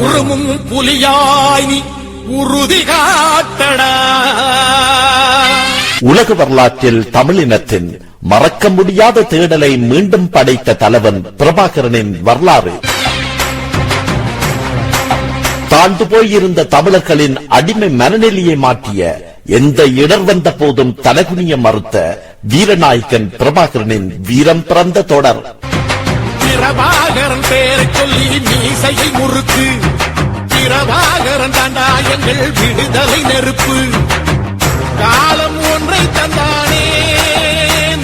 உருமும் புலியாய் நீ உறுதி காட்டடா உலக வரலாற்றில் தமிழினத்தின் மறக்க முடியாத தேடலை மீண்டும் படைத்த தலைவன் பிரபாகரனின் வரலாறு. தாழ்ந்து போயிருந்த தமிழர்களின் அடிமை மனநிலையை மாற்றிய எந்த இடர் வந்த போதும் தலகுனிய மறுத்த வீரநாயகன் பிரபாகரனின் வீரம் பிறந்த தொடர். பிரபாகரன் பேரை சொல்லி மீசையை முறுக்கு. பிரபாகரன் தாண்டா எங்கள் விடுதலை நெருப்பு. காலம் ஒன்றை தந்தானே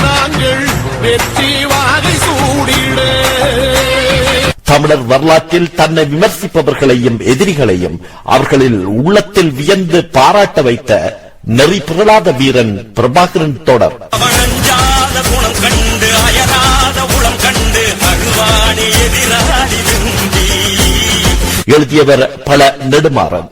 நாங்கள் வெற்றி வாகை சூடிட. தமிழர் வரலாற்றில் தன்னை விமர்சிப்பவர்களையும் எதிரிகளையும் அவர்களில் உள்ளத்தில் வியந்து பாராட்ட வைத்த நெறி பிறளாத வீரன் பிரபாகரன் தொடர். கண்டு அயராத எழுதியவர் பல நெடுமாறன்.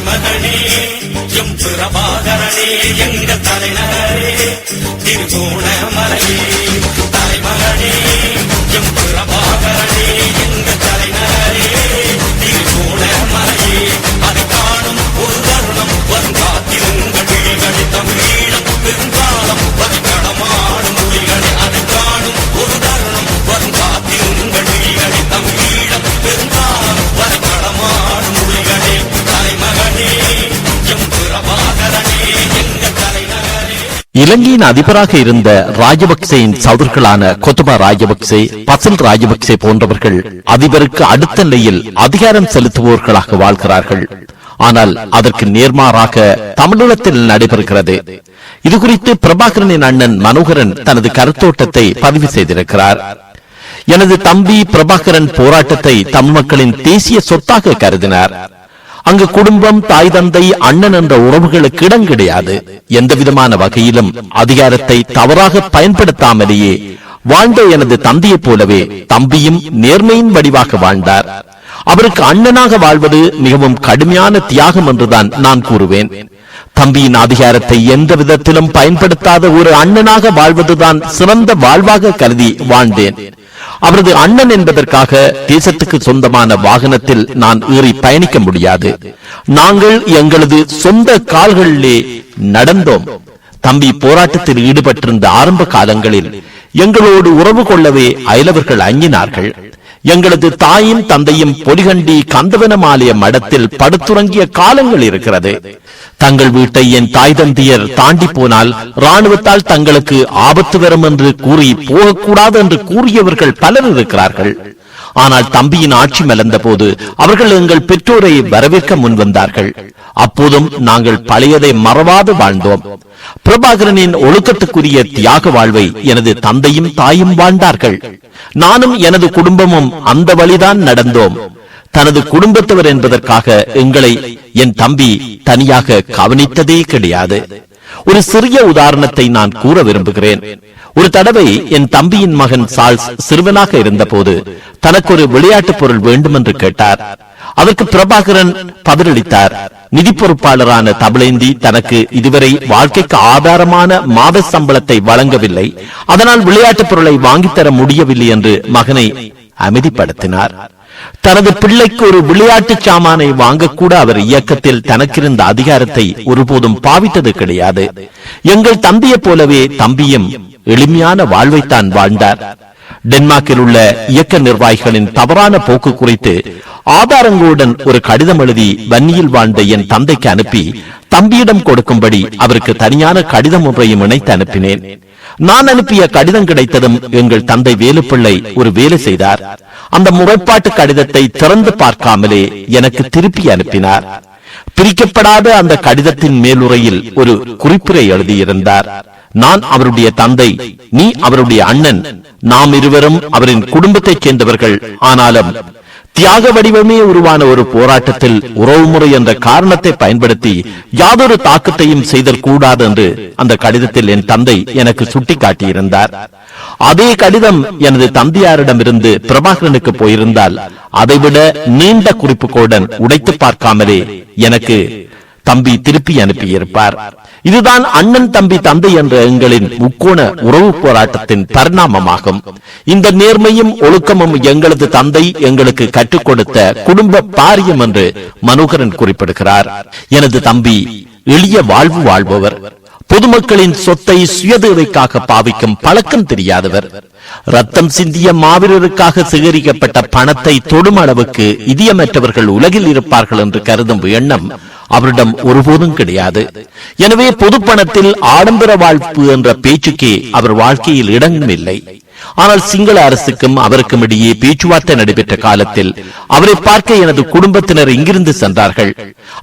தலைமகனே எம் பிரபாகரனே எங்க தலைநகரே திருகோணமலையே தலைமகனே எம் பிரபாகரனே எங்க தலை இலங்கையின் அதிபராக இருந்த ராஜபக்சேயின் சதுர்களான கொத்துமா ராஜபக்சே பசல் ராஜபக்சே போன்றவர்கள் அதிபருக்கு அடுத்த நிலையில் அதிகாரம் செலுத்துபவர்களாக வாழ்கிறார்கள். ஆனால் அதற்கு நேர்மாறாக தமிழகத்தில் நடைபெறுகிறது. இது குறித்து பிரபாகரனின் அண்ணன் மனோகரன் தனது கருத்தோட்டத்தை பதிவு செய்திருக்கிறார். எனது தம்பி பிரபாகரன் போராட்டத்தை தமிழ் மக்களின் தேசிய சொத்தாக கருதினார். அங்கு குடும்பம் தாய் தந்தை அண்ணன் என்ற உறவுகளுக்கு இடம் கிடையாது. எந்த விதமான வகையிலும் அதிகாரத்தை தவறாக பயன்படுத்தாமலேயே வாழ்ந்த எனது தந்தையைப் போலவே தம்பியும் நேர்மையின் வடிவாக வாழ்ந்தார். அவருக்கு அண்ணனாக வாழ்வது மிகவும் கடுமையான தியாகம் என்றுதான் நான் கூறுவேன். தம்பியின் அதிகாரத்தை எந்த விதத்திலும் பயன்படுத்தாத ஒரு அண்ணனாக வாழ்வதுதான் சிறந்த வாழ்வாக கருதி வாழ்ந்தேன். அவரது அண்ணன் என்பதற்காக தேசத்துக்கு சொந்தமான வாகனத்தில் நான் ஏறி பயணிக்க முடியாது. நாங்கள் எங்களது சொந்த கால்களிலே நடந்தோம். தம்பி போராட்டத்தில் ஈடுபட்டிருந்த ஆரம்ப காலங்களில் எங்களோடு உறவு கொள்ளவே அயலவர்கள் அஞ்சினார்கள். எங்களது தாயும் தந்தையும் பொலிகண்டி கந்தவனமாலய மடத்தில் படுத்துறங்கிய காலங்கள் இருக்கிறது. தங்கள் வீட்டை என் தாய் தந்தையர் தாண்டி போனால் ராணுவத்தால் தங்களுக்கு ஆபத்து வரும் என்று கூறி போகக்கூடாது என்று கூறியவர்கள் பலர் இருக்கிறார்கள். ஆனால் தம்பியின் ஆட்சி மலர்ந்த போது அவர்கள் எங்கள் பெற்றோரை வரவேற்க முன்வந்தார்கள் அப்போதும் நாங்கள் பழையதை மறவாது வாழ்ந்தோம். பிரபாகரனின் ஒழுக்கத்துக்குரிய தியாக வாழ்வை எனது தந்தையும் தாயும் வாழ்ந்தார்கள். நானும் எனது குடும்பமும் அந்த வழிதான் நடந்தோம். தனது குடும்பத்தவர் என்பதற்காக எங்களை என் தம்பி தனியாக கவனித்ததே கிடையாது. ஒரு சிறிய உதாரணத்தை நான் கூற விரும்புகிறேன். ஒரு தடவை என் தம்பியின் மகன் சால்ஸ் சிறுவனாக இருந்தபோது தனக்கு ஒரு விளையாட்டுப் பொருள் வேண்டும் என்று கேட்டார். அதற்கு பிரபாகரன் பதிலளித்தார். நிதி பொறுப்பாளரான தபலேந்தி தனக்கு இதுவரை வாழ்க்கைக்கு ஆதாரமான மாத சம்பளத்தை வழங்கவில்லை. அதனால் விளையாட்டுப் பொருளை வாங்கித்தர முடியவில்லை என்று மகனை அமைதிப்படுத்தினார். தனது பிள்ளைக்கு ஒரு விளையாட்டு சாமானை வாங்கக்கூட அவர் இயக்கத்தில் தனக்கிருந்த அதிகாரத்தை ஒருபோதும் பாவித்தது கிடையாது. எங்கள் தந்தையைப் போலவே தம்பியும் எளிமையான வாழ்வைத்தான் வாழ்ந்தார். டென்மார்க்கில் உள்ள இயக்க நிர்வாகிகளின் தவறான போக்கு குறித்து ஆதாரங்களுடன் ஒரு கடிதம் எழுதி வன்னியில் வாழ்ந்த என் தந்தைக்கு அனுப்பி தம்பியிடம் கொடுக்கும்படி அவருக்கு தனியான கடிதம் ஒன்றையும் இணைத்து அனுப்பினேன். நான் அனுப்பிய கடிதம் கிடைத்ததும் எங்கள் தந்தை வேலுப்பிள்ளை ஒரு வேலை செய்தார். அந்த முறைப்பாட்டு கடிதத்தை திறந்து பார்க்காமலே எனக்கு திருப்பி அனுப்பினார். பிரிக்கப்படாத அந்த கடிதத்தின் மேலுரையில் ஒரு குறிப்புரை எழுதியிருந்தார். நான் அவருடைய தந்தை நீ அவருடைய அண்ணன். நாம் இருவரும் அவரின் குடும்பத்தைச் சேர்ந்தவர்கள். ஆனாலும் தியாக வடிவமே உருவான ஒரு போராட்டத்தில் உறவுமுறை என்ற காரணத்தை பயன்படுத்தி யாதொரு தாக்கத்தையும் செய்தல் கூடாது என்று அந்த கடிதத்தில் என் தந்தை எனக்கு சுட்டிக்காட்டியிருந்தார். அதே கடிதம் எனது தந்தையாரிடமிருந்து பிரபாகரனுக்கு போயிருந்தால் அதைவிட நீண்ட குறிப்புகளுடன் உடைத்து பார்க்காமலே எனக்கு தம்பி திருப்பி அனுப்பியிருப்பார். இதுதான் அண்ணன் தம்பி தந்தை என்ற எங்களின் முக்கோண உறவு போராட்டத்தின் பரிணாமமாகும். இந்த நேர்மையும் ஒழுக்கமும் எங்களது தந்தை எங்களுக்கு கற்றுக் கொடுத்த குடும்ப பாரியம் என்று மனோகரன் குறிப்பிடுகிறார். எனது தம்பி எளிய வாழ்வு வாழ்பவர். பொதுமக்களின் சொத்தை சுயதேவைக்காக பாவிக்கும் பழக்கம் தெரியாதவர். ரத்தம் சிந்திய மாவீரருக்காக சேகரிக்கப்பட்ட பணத்தை தொடும் அளவுக்கு இதயமற்றவர்கள் உலகில் இருப்பார்கள் என்று கருதும் எண்ணம் அவரிடம் ஒருபோதும் கிடையாது. எனவே பொது பணத்தில் ஆடம்பர வாழ்ப்பு என்ற பேச்சுக்கே அவர் வாழ்க்கையில் இடமும் இல்லை. ஆனால் சிங்கள அரசுக்கும் அவருக்கும் இடையே பேச்சுவார்த்தை நடைபெற்ற காலத்தில் அவரை பார்க்க எனது குடும்பத்தினர் இங்கிருந்து சென்றார்கள்.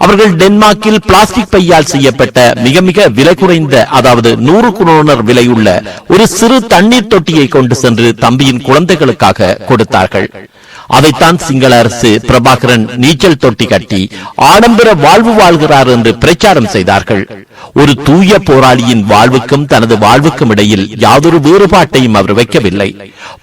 அவர்கள் டென்மார்க்கில் பிளாஸ்டிக் பையால் செய்யப்பட்ட மிக மிக விலை குறைந்த அதாவது நூறு குரோனர் விலையுள்ள ஒரு சிறு தண்ணீர் தொட்டியை கொண்டு சென்று தம்பியின் குழந்தைகளுக்காக கொடுத்தார்கள். அதைத்தான் சிங்கள அரசு பிரபாகரன் நீச்சல் தொட்டி கட்டி ஆடம்பர வாழ்வு வாழ்கிறார் என்று பிரச்சாரம் செய்தார்கள். ஒரு தூய போராளியின் வாழ்வுக்கும் தனது வாழ்வுக்கும் இடையில் யாதொரு வேறுபாட்டையும் அவர் வைக்கவில்லை.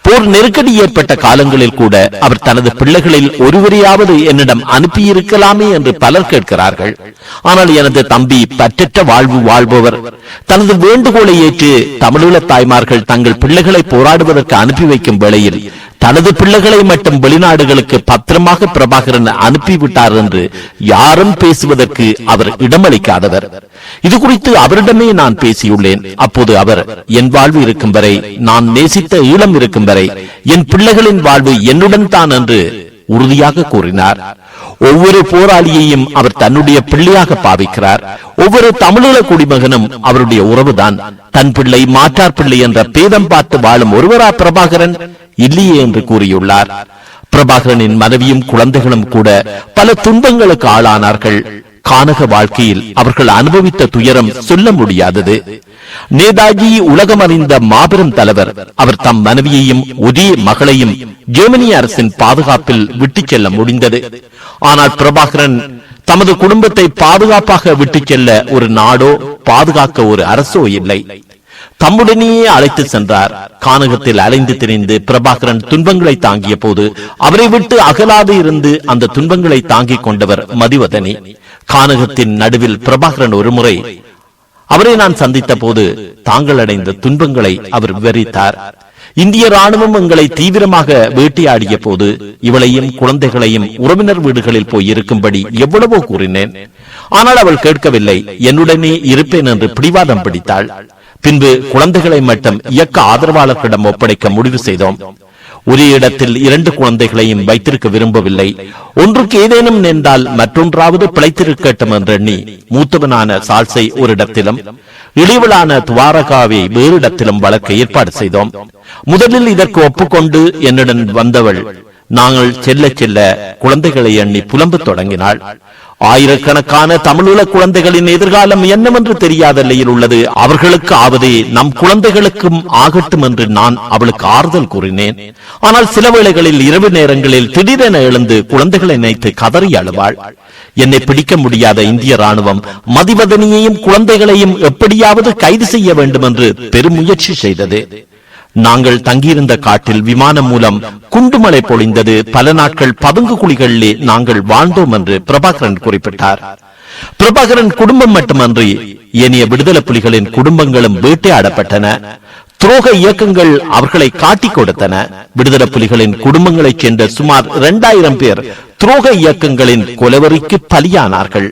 போர் நெருக்கடி ஏற்பட்ட காலங்களில் கூட அவர் தனது பிள்ளைகளில் ஒருவரையாவது என்னிடம் அனுப்பியிருக்கலாமே என்று பலர் கேட்கிறார்கள். ஆனால் எனது தம்பி பற்றற்ற வாழ்வு வாழ்பவர். தனது வேண்டுகோளை ஏற்று தமிழீழ தாய்மார்கள் தங்கள் பிள்ளைகளை போராடுவதற்கு அனுப்பி வைக்கும் வேளையில் தனது பிள்ளைகளை மட்டும் வெளிநாடுகளுக்கு பத்திரமாக பிரபாகரன் அனுப்பிவிட்டார் என்று யாரும் பேசுவதற்கு அவர் இடமளிக்காதவர். இது குறித்து அவரிடமே நான் பேசியுள்ளேன். அப்போது அவர் என் வாழ்வு இருக்கும் வரை நான் நேசித்த ஈழம் இருக்கும் வரை என் பிள்ளைகளின் வாழ்வு என்னுடன் தான் என்று உறுதியாக கூறினார். ஒவ்வொரு போராளியையும் அவர் தன்னுடைய பிள்ளையாக பாவிக்கிறார். ஒவ்வொரு தமிழீழ குடிமகனும் அவருடைய உறவுதான். தன் பிள்ளை மாற்றார் பிள்ளை என்ற பேதம் பார்த்து வாழும் ஒருவரா பிரபாகரன்? இல்லையே என்று கூறியுள்ளார். பிரபாகரனின் மனைவியும் குழந்தைகளும் கூட பல துன்பங்களுக்கு ஆளானார்கள். கானக வாழ்க்கையில் அவர்கள் அனுபவித்த துயரம் சொல்ல முடியாதது. நேதாஜி உலகம் அறிந்த மாபெரும் தலைவர் அவர் தம் மனைவியையும் ஒரே மகளையும் ஜெர்மனி அரசின் பாதுகாப்பில் விட்டுச் செல்ல முடிந்தது. ஆனால் பிரபாகரன் தமது குடும்பத்தை பாதுகாப்பாக விட்டுச் செல்ல ஒரு நாடோ பாதுகாக்க ஒரு அரசோ இல்லை. தம்முடனேயே அழைத்து சென்றார். கானகத்தில் அலைந்து திரிந்து பிரபாகரன் துன்பங்களை தாங்கிய போது அவரை விட்டு அகலாது இருந்து அந்த துன்பங்களை தாங்கிக் கொண்டவர் மதிவதனி. கானகத்தின் நடுவில் பிரபாகரன் ஒருமுறை அவரை நான் சந்தித்த போது தாங்கள் அடைந்த துன்பங்களை அவர் விவரித்தார். இந்திய ராணுவம் எங்களை தீவிரமாக வேட்டையாடிய போது இவளையும் குழந்தைகளையும் உறவினர் வீடுகளில் போய் இருக்கும்படி எவ்வளவோ கூறினேன். ஆனால் அவள் கேட்கவில்லை. என்னுடனே இருப்பேன் என்று பிடிவாதம் பிடித்தாள். பின்பு குழந்தைகளை மட்டும் இயக்க ஆதரவாளர்களிடம் ஒப்படைக்க முடிவு செய்தோம். ஒரே இடத்தில் இரண்டு குழந்தைகளையும் வைத்திருக்க விரும்பவில்லை. ஒன்றுக்கு ஏதேனும் நின்றால் மற்றொன்றாவது பிழைத்திருக்கட்டும் என்றெண்ணி மூத்தவனான சால்சை ஒரு இடத்திலும் இழிவலான துவாரகாவை வேறு இடத்திலும் வளர்க்க ஏற்பாடு செய்தோம். முதலில் இதற்கு ஒப்புக்கொண்டு என்னுடன் வந்தவள் நாங்கள் செல்ல செல்ல குழந்தைகளை எண்ணி புலம்பு தொடங்கினாள். ஆயிரக்கணக்கான தமிழீழ குழந்தைகளின் எதிர்காலம் என்னவென்று தெரியாத நிலையில் உள்ளது. அவர்களுக்கு ஆவதே நம் குழந்தைகளுக்கும் ஆகட்டும் என்று நான் அவளுக்கு ஆறுதல் கூறினேன். ஆனால் சில வேளைகளில் இரவு நேரங்களில் திடீரென எழுந்து குழந்தைகளை நினைத்து கதறி அழுவாள். என்னை பிடிக்க முடியாத இந்திய ராணுவம் மதிவதனியையும் குழந்தைகளையும் எப்படியாவது கைது செய்ய வேண்டும் என்று பெருமுயற்சி செய்தது. நாங்கள் தங்கியிருந்த காட்டில் விமானம் மூலம் குண்டுமலை பொழிந்தது. பல நாட்கள் பதுங்கு குழிகளிலே நாங்கள் வாழ்ந்தோம் என்று பிரபாகரன் குறிப்பிட்டார். பிரபாகரன் குடும்பம் மட்டுமன்றி ஏனைய விடுதலை புலிகளின் குடும்பங்களும் வேட்டையாடப்பட்டன. துரோக இயக்கங்கள் அவர்களை காட்டிக் கொடுத்தன. விடுதலை புலிகளின் குடும்பங்களைச் சேர்ந்த சுமார் இரண்டாயிரம் பேர் துரோக இயக்கங்களின் கொலவரிக்கு பலியானார்கள்.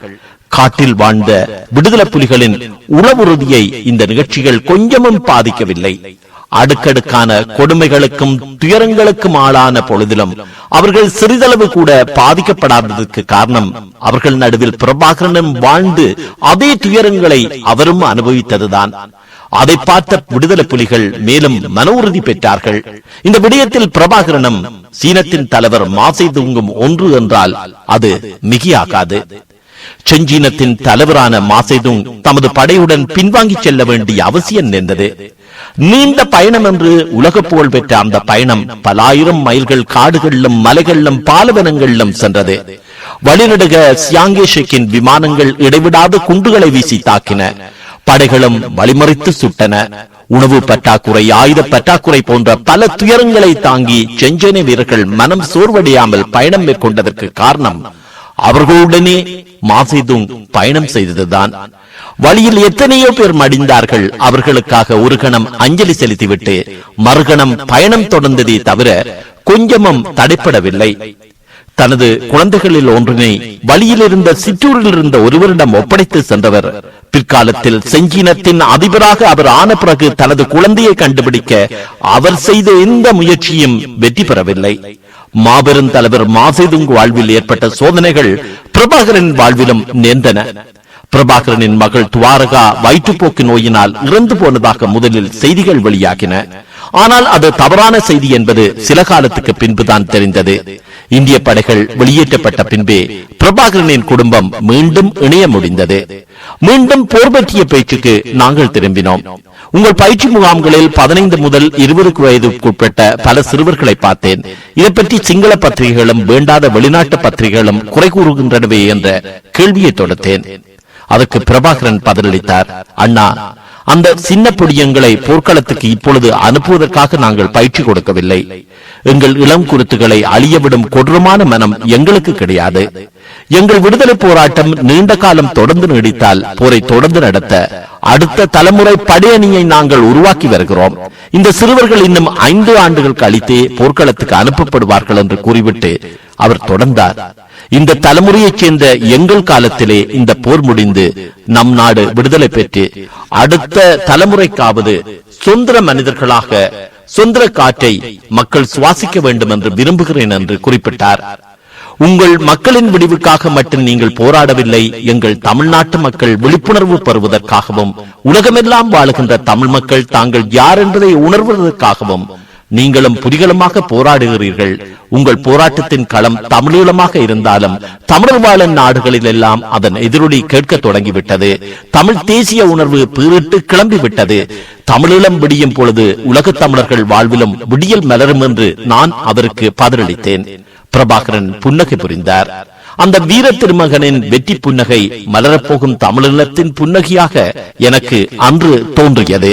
காட்டில் வாழ்ந்த விடுதலை புலிகளின் உளவுறுதியை இந்த நிகழ்ச்சிகள் கொஞ்சமும் பாதிக்கவில்லை. அடுக்கடுக்கான கொடுமைகளுக்கும் துயரங்களுக்கும் ஆளான பொழுதிலும் அவர்கள் சிறிதளவு கூட பாதிக்கப்படாததற்கு காரணம் அவர்கள் நடுவில் பிரபாகரனும் வாழ்ந்து அதே துயரங்களை அவரும் அனுபவித்ததுதான். அதை பார்த்த விடுதலை புலிகள் மேலும் மன உறுதி பெற்றார்கள். இந்த விடயத்தில் பிரபாகரனும் சீனத்தின் தலைவர் மாசை தூங்கும் ஒன்று என்றால் அது மிகியாகாது. செஞ்சீனத்தின் தலைவரான மாசைதுங் தமது படையுடன் பின்வாங்கி செல்ல வேண்டிய அவசியம் நேர்ந்தது நீண்ட பயணம் என்று உலக புகழ் பெற்ற அந்த பயணம் பல ஆயிரம் மைல்கள் காடுகளிலும் மலைகளிலும் பாலவனங்களிலும் சென்றது. வழிநடுக சியாங்கேஷக்கின் விமானங்கள் இடைவிடாத குண்டுகளை வீசி தாக்கின. படைகளும் வழிமறித்து சுட்டன. உணவு பற்றாக்குறை ஆயுத பற்றாக்குறை போன்ற பல துயரங்களை தாங்கி செஞ்சேனை வீரர்கள் மனம் சோர்வடையாமல் பயணம் மேற்கொண்டதற்கு காரணம் அவர்களுடனே மாசேதுங் பயணம் செய்ததுதான். வழியில் எத்தனையோ பேர் மடிந்தார்கள். அவர்களுக்காக ஒரு கணம் அஞ்சலி செலுத்திவிட்டு மறுகணம் பயணம் தொடர்ந்ததே தவிர கொஞ்சமும் தடைப்படவில்லை. தனது குழந்தைகளில் ஒன்றினை வழியில் இருந்த சிற்றூரில் இருந்த ஒருவரிடம் ஒப்படைத்து சென்றவர். பிற்காலத்தில் செஞ்சீனத்தின் அதிபராக அவர் ஆன பிறகு தனது குழந்தையை கண்டுபிடிக்க அவர் செய்த எந்த முயற்சியும் வெற்றி பெறவில்லை. மாபெரும் தலைவர் மாசேதுங் வாழ்வில் ஏற்பட்ட சோதனைகள் பிரபாகரன் வாழ்விலும் நேர்ந்தன. பிரபாகரனின் மகள் துவாரகா வயிற்றுப்போக்கு நோயினால் இறந்து போனதாக முதலில் செய்திகள் வெளியாகின. ஆனால் அது தவறான செய்தி என்பது சில காலத்துக்கு பின்புதான் தெரிந்தது. இந்திய படைகள் வெளியேற்றப்பட்ட பின்பே பிரபாகரனின் குடும்பம் மீண்டும் இணைய முடிந்தது. மீண்டும் போர் பற்றிய பேச்சுக்கு நாங்கள் திரும்பினோம். உங்கள் பயிற்சி முகாம்களில் பதினைந்து முதல் இருபதுக்கு வயதுக்குட்பட்ட பல சிறுவர்களை பார்த்தேன். இதை பற்றி சிங்கள பத்திரிகைகளும் வேண்டாத வெளிநாட்டு பத்திரிகைகளும் குறை கூறுகின்றனவே என்ற கேள்வியை தொடுத்தேன். அதற்கு பிரபாகரன் பதிலளித்தார். அண்ணா அந்த சின்ன பொடியங்களை போர்க்களத்துக்கு இப்பொழுது அனுப்புவதற்காக நாங்கள் பயிற்சி கொடுக்கவில்லை. எங்கள் இளம் குருத்துகளை அழியவிடும் கொடூரமான மனம் எங்களுக்கு கிடையாது. எங்கள் விடுதலை போராட்டம் நீண்ட காலம் தொடர்ந்து நீடித்தால் போரை தொடர்ந்து நடத்த அடுத்த தலைமுறை படையணியை நாங்கள் உருவாக்கி வருகிறோம். இந்த சிறுவர்கள் இன்னும் ஐந்து ஆண்டுகள் கழித்தே போர்க்களத்துக்கு அனுப்பப்படுவார்கள் என்று கூறிவிட்டு அவர் தொடர்ந்தார். இந்த தலைமுறையைச் சேர்ந்த எங்கள் காலத்திலே இந்த போர் முடிந்து நம் நாடு விடுதலை பெற்று அடுத்த தலைமுறைக்காவது சுந்தர மனிதர்களாக சுந்தர காற்றை மக்கள் சுவாசிக்க வேண்டும் என்று விரும்புகிறேன் என்று குறிப்பிட்டார். உங்கள் மக்களின் விடிவுக்காக மட்டும் நீங்கள் போராடவில்லை எங்கள் தமிழ்நாட்டு மக்கள் விழிப்புணர்வு பெறுவதற்காகவும் உலகமெல்லாம் வாழுகின்ற தமிழ் மக்கள் தாங்கள் யார் என்பதை உணர்வதற்காகவும் நீங்களும் புலிகளுமாக போராடுகிறீர்கள். உங்கள் போராட்டத்தின் களம் தமிழீழமாக இருந்தாலும் தமிழர் வாழும் நாடுகளில் எல்லாம் அதன் எதிரொலி கேட்க தொடங்கிவிட்டது. தமிழ் தேசிய உணர்வு பீரிட்டு கிளம்பிவிட்டது. தமிழீழம் விடியும் பொழுது உலகத் தமிழர்கள் வாழ்விலும் விடியல் மலரும் என்று நான் அதற்கு பதிலளித்தேன். பிரபாகரன் புன்னகை புரிந்தார். அந்த வீர திருமகனின் வெற்றி புன்னகை மலரப்போகும் தமிழீழத்தின் புன்னகையாக எனக்கு அன்று தோன்றியது.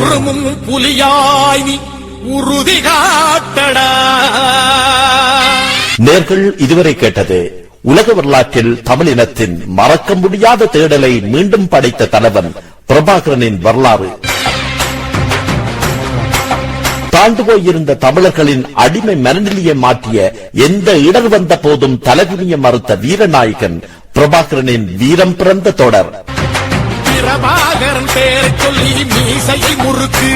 உருமும் புலியாய் நீ உறுதி காட்டடா. நேர்கள் இதுவரை கேட்டது உலக வரலாற்றில் தமிழினத்தின் மறக்க முடியாத தேடலை மீண்டும் படைத்த தலைவன் பிரபாகரனின் வரலாறு. தாழ்ந்து போயிருந்த தமிழர்களின் அடிமை மனநிலையை மாற்றிய எந்த இடர் வந்த போதும் தலைகுனிய மறுத்த வீரநாயகன் பிரபாகரனின் வீரம் பிறந்த தொடர். பிரபாகரன் பேரை சொல்லி மீசையை முறுக்கு.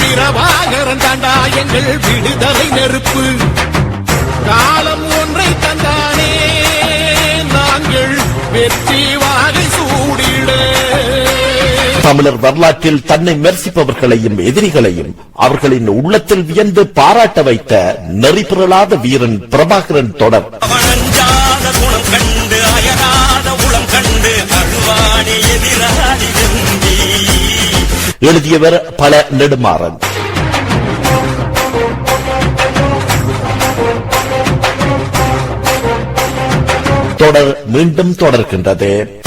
பிரபாகரன் தாண்டா எங்கள் விடுதலை நெருப்பு. காலம் ஒன்றை தந்தானே நாங்கள் வெற்றி வாகை சூடிட. தமிழர் வரலாற்றில் தன்னை மெர்சிப்பவர்களையும் எதிரிகளையும் அவர்களின் உள்ளத்தில் வியந்து பாராட்ட வைத்த நெறிபிறலாத வீரன் பிரபாகரன் தொடர். எழுதியவர் பல நெடுமாறன். தொடர் மீண்டும் தொடர்கின்றது.